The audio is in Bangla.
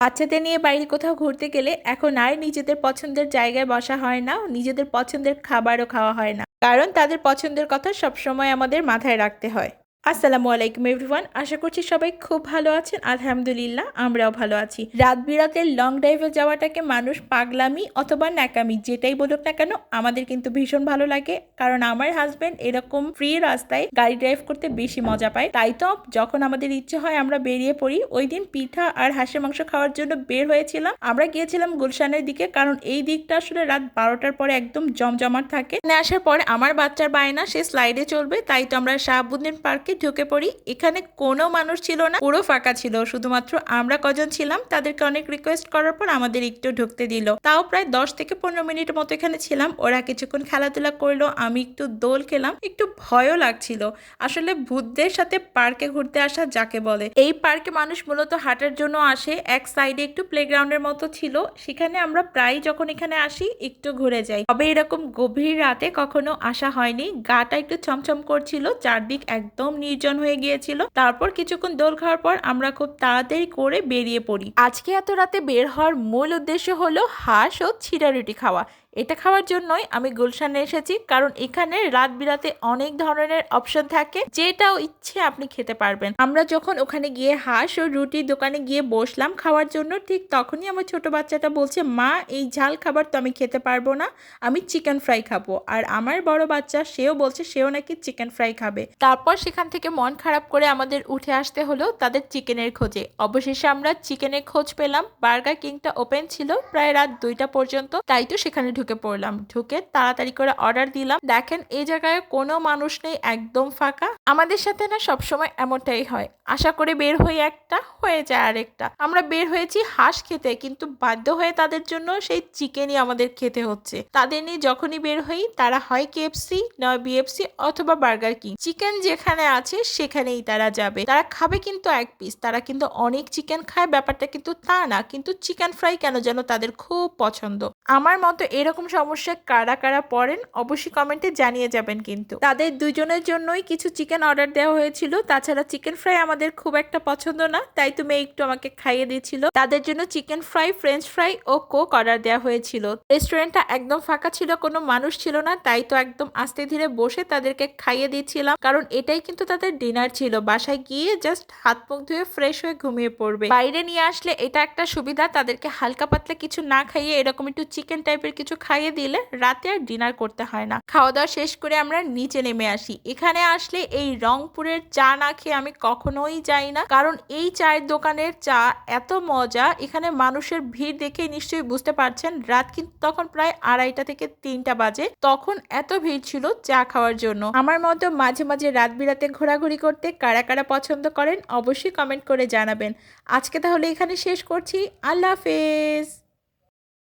বাচ্চাদের নিয়ে বাইরে কোথাও ঘুরতে গেলে এখন আর নিজেদের পছন্দের জায়গায় বসা হয় না, নিজেদের পছন্দের খাবারও খাওয়া হয় না। কারণ তাদের পছন্দের কথা সবসময় আমাদের মাথায় রাখতে হয়। আসসালামু আলাইকুম এভরিওয়ান আশা করছি সবাই খুব ভালো আছেন। আলহামদুলিল্লাহ, আমরাও ভালো আছি। রাত বিরাতে লং ড্রাইভে যাওয়াটাকে মানুষ পাগলামি অথবা ন্যাকামি যেটাই বলুক না কেন, আমাদের কিন্তু ভীষণ ভালো লাগে। কারণ আমার হাজবেন্ড এরকম ফ্রি রাস্তায় গাড়ি ড্রাইভ করতে বেশি মজা পায়। তাই তো, যখন আমাদের ইচ্ছে হয় আমরা বেরিয়ে পড়ি, ওই দিন পিঠা আর হাঁসের মাংস খাওয়ার জন্য বের হয়েছিলাম। আমরা গিয়েছিলাম গুলশানের দিকে, কারণ এই দিকটা আসলে রাত বারোটার পরে একদম জমজমাট থাকে। আসার পরে আমার বাচ্চার বায়না, সে স্লাইডে চলবে, তাই তো আমরা শাহাবুদ্দিন পার্কে ঢুকে পড়ি। এখানে কোনো মানুষ ছিল না, পুরো ফাঁকা ছিল। শুধুমাত্র আমরা কজন ছিলাম, তাদেরকে অনেক রিকোয়েস্ট করার পর আমাদের একটু ঢুকতে দিল। তাও প্রায় দশ থেকে পনেরো মিনিট মতো এখানে ছিলাম। ওরা কিছুক্ষণ খেলাধুলা করল, আমি একটু দোল খেলাম। একটু ভয়ও লাগছিল। আসলে ভূতদের সাথে পার্কে ঘুরতে আসা যাকে বলে। এই পার্কে মানুষ মূলত হাঁটার জন্য আসে। এক সাইডে একটু প্লেগ্রাউন্ডের মতো ছিল। সেখানে আমরা প্রায় যখন এখানে আসি, একটু ঘুরে যাই। তবে এরকম গভীর রাতে কখনো আসা হয়নি। গাটা একটু ছমছম করছিল, চারদিক একদম নির্জন হয়ে গিয়েছিল। তারপর কিছুক্ষণ দোল খাওয়ার পর আমরা খুব তাড়াতাড়ি করে বেরিয়ে পড়ি। আজকে এত রাতে বের হওয়ার মূল উদ্দেশ্য হলো হাঁস ও ছিড়া রুটি খাওয়া। এটা খাওয়ার জন্যই আমি গুলশানে এসেছি, কারণ এখানে রাত বিরাতে অনেক ধরনের অপশন থাকে, যেটাও ইচ্ছে আপনি খেতে পারবেন। আমরা যখন ওখানে গিয়ে হাঁস ও রুটির দোকানে গিয়ে বসলাম খাওয়ার জন্য, ঠিক তখনই আমার ছোট বাচ্চাটা বলছে, মা, এই ঝাল খাবার তো আমি খেতে পারব না, আমি চিকেন ফ্রাই খাব। আর আমার বড় বাচ্চা, সেও বলছে, সেও নাকি চিকেন ফ্রাই খাবে। তারপর সেখান থেকে মন খারাপ করে আমাদের উঠে আসতে হলো তাদের চিকেনের খোঁজে। অবশেষে আমরা চিকেনের খোঁজ পেলাম, বার্গার কিংটা ওপেন ছিল প্রায় রাত দুইটা পর্যন্ত, তাই তো সেখানে ঢুকে পড়লাম। ঢুকে তাড়াতাড়ি করে অর্ডার দিলাম। দেখেন, এই জায়গায় কোনো মানুষ নেই, একদম ফাঁকা। আমাদের সাথে না সবসময় এমনটাই হয়। আশা করে বের হয়ে একটা হয়ে যায় আরেকটা। আমরা বের হয়েছি হাঁস খেতে, কিন্তু বাধ্য হয়ে তাদের জন্য সেই চিকেনই আমাদের খেতে হচ্ছে। তাদের নিয়ে যখনই বের হই, তারা হয় কেএফসি নয় বিএফসি অথবা বার্গার কিং চিকেন যেখানে আছে, সেখানেই তারা যাবে। তারা খাবে কিন্তু এক পিস তারা কিন্তু অনেক চিকেন খায়, ব্যাপারটা কিন্তু তা না। কিন্তু চিকেন ফ্রাই কেন যেন তাদের খুব পছন্দ। আমার মতো এরকম সমস্যা কারা কারা পড়েন, অবশ্যই কমেন্টে জানিয়ে যাবেন কিন্তু। তাদের দুজনের জন্যই কিছু চিকেন অর্ডার দেওয়া হয়েছিল। তাছাড়া চিকেন ফ্রাই আমাদের খুব একটা পছন্দ না, তাই তুমি একটু আমাকে খাইয়ে দিয়েছিল তাদের জন্য চিকেন ফ্রাই ফ্রেঞ্চ ফ্রাই ও কোক অর্ডার দেওয়া হয়েছিল। রেস্টুরেন্টটা একদম ফাঁকা ছিল, কোনো মানুষ ছিল না, তাই তো একদম আস্তে ধীরে বসে তাদেরকে খাইয়ে দিচ্ছিলাম। কারণ এটাই কিন্তু তাদের ডিনার ছিল, বাসায় গিয়ে জাস্ট হাত মুখ ধুয়ে ফ্রেশ হয়ে ঘুমিয়ে পড়বে। বাইরে নিয়ে আসলে এটা একটা সুবিধা, তাদেরকে হালকা পাতলা কিছু না খাইয়ে এরকম একটু চিকেন টাইপের কিছু খাইয়ে দিলে রাতে আর ডিনার করতে হয় না। খাওয়া দাওয়া শেষ করে আমরা নিচে নেমে আসি। এখানে আসলে এই রংপুরের চা না খেয়ে আমি কখনোই যাই না। কারণ এই চায়ের দোকানের চা এত মজা, এখানে মানুষের ভিড় দেখে নিশ্চয়ই বুঝতে পারছেন, রাত কিন্তু তখন প্রায় আড়াইটা থেকে তিনটা বাজে। তখন এত ভিড় ছিল চা খাওয়ার জন্য। আমার মতো মাঝে মাঝে রাত বিরাতে ঘোরাঘুরি করতে কারা কারা পছন্দ করেন, অবশ্যই কমেন্ট করে জানাবেন। আজকে তাহলে এখানে শেষ করছি। আল্লাহ হাফেজ!